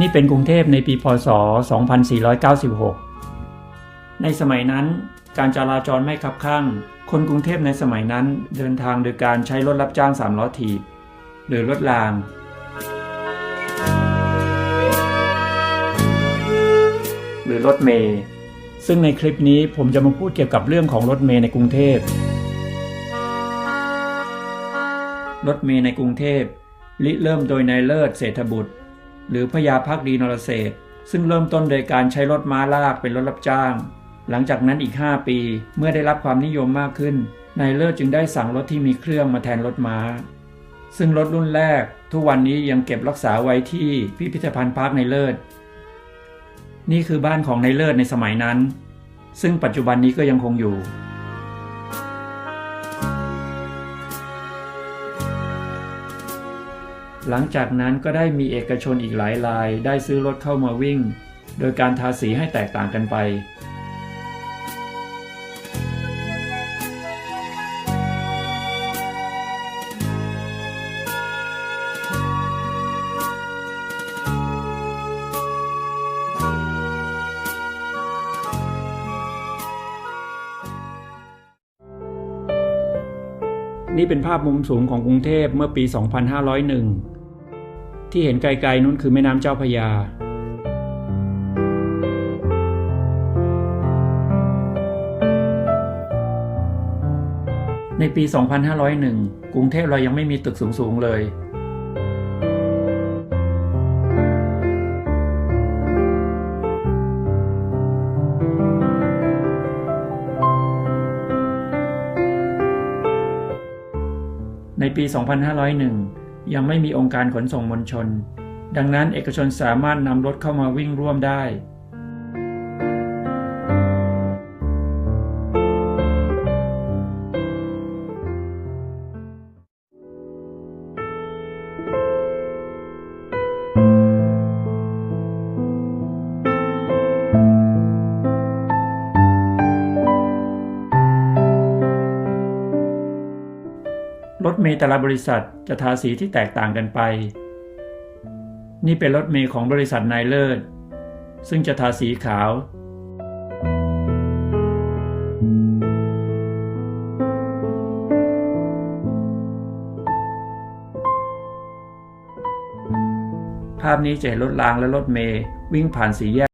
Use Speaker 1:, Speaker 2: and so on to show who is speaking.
Speaker 1: นี่เป็นกรุงเทพในปีพศ 2496 ในสมัยนั้นการจราจรไม่คับข้าง คนกรุงเทพในสมัยนั้นเดินทางโดยการใช้รถรับจ้าง3ล้อถีบ หรือรถราง หรือรถเมย์ซึ่งในคลิปนี้ผมจะมาพูดเกี่ยวกับเรื่องของรถเมย์ในกรุงเทพ รถเมล์ในกรุงเทพริเริ่มโดยนายเลิศเศรษฐบุตร หรือพญาพักดีนรเศษซึ่งเริ่มต้นโดยการใช้รถม้าลากเป็นรถรับจ้าง หลังจากนั้นอีก 5 ปีเมื่อได้รับความนิยมมากขึ้นนายเลิศจึงได้สั่งรถที่มีเครื่องมาแทนรถม้า ซึ่งรถรุ่นแรก ทุกวันนี้ยังเก็บรักษาไว้ที่พิพิธภัณฑ์พาร์คในเลิศ นี่คือบ้านของนายเลิศในสมัยนั้น ซึ่งปัจจุบันนี้ก็ยังคงอยู่ หลังจากนั้นก็ได้มีเอกชนอีกหลายราย ได้ซื้อรถเข้ามาวิ่ง โดยการทาสีให้แตกต่างกันไป นี่เป็นภาพมุมสูงของกรุงเทพเมื่อปี 2501 ที่เห็นไกลๆนู้นคือแม่น้ำเจ้าพยา ในปี 2501 กรุงเทพเรายังไม่มีตึกสูง ๆ เลยในปี 2501 ยังไม่มีองค์การขนส่งมวลชน ดังนั้นเอกชนสามารถนำรถเข้ามาวิ่งร่วมได้ รถเมล์แต่ละบริษัทจะทาสีที่แตกต่างกันไป นี่เป็นรถเมล์ของบริษัทนายเลิศ ซึ่งจะทาสีขาว ภาพนี้จะเห็นรถรางและรถเมล์วิ่งผ่านสีแยก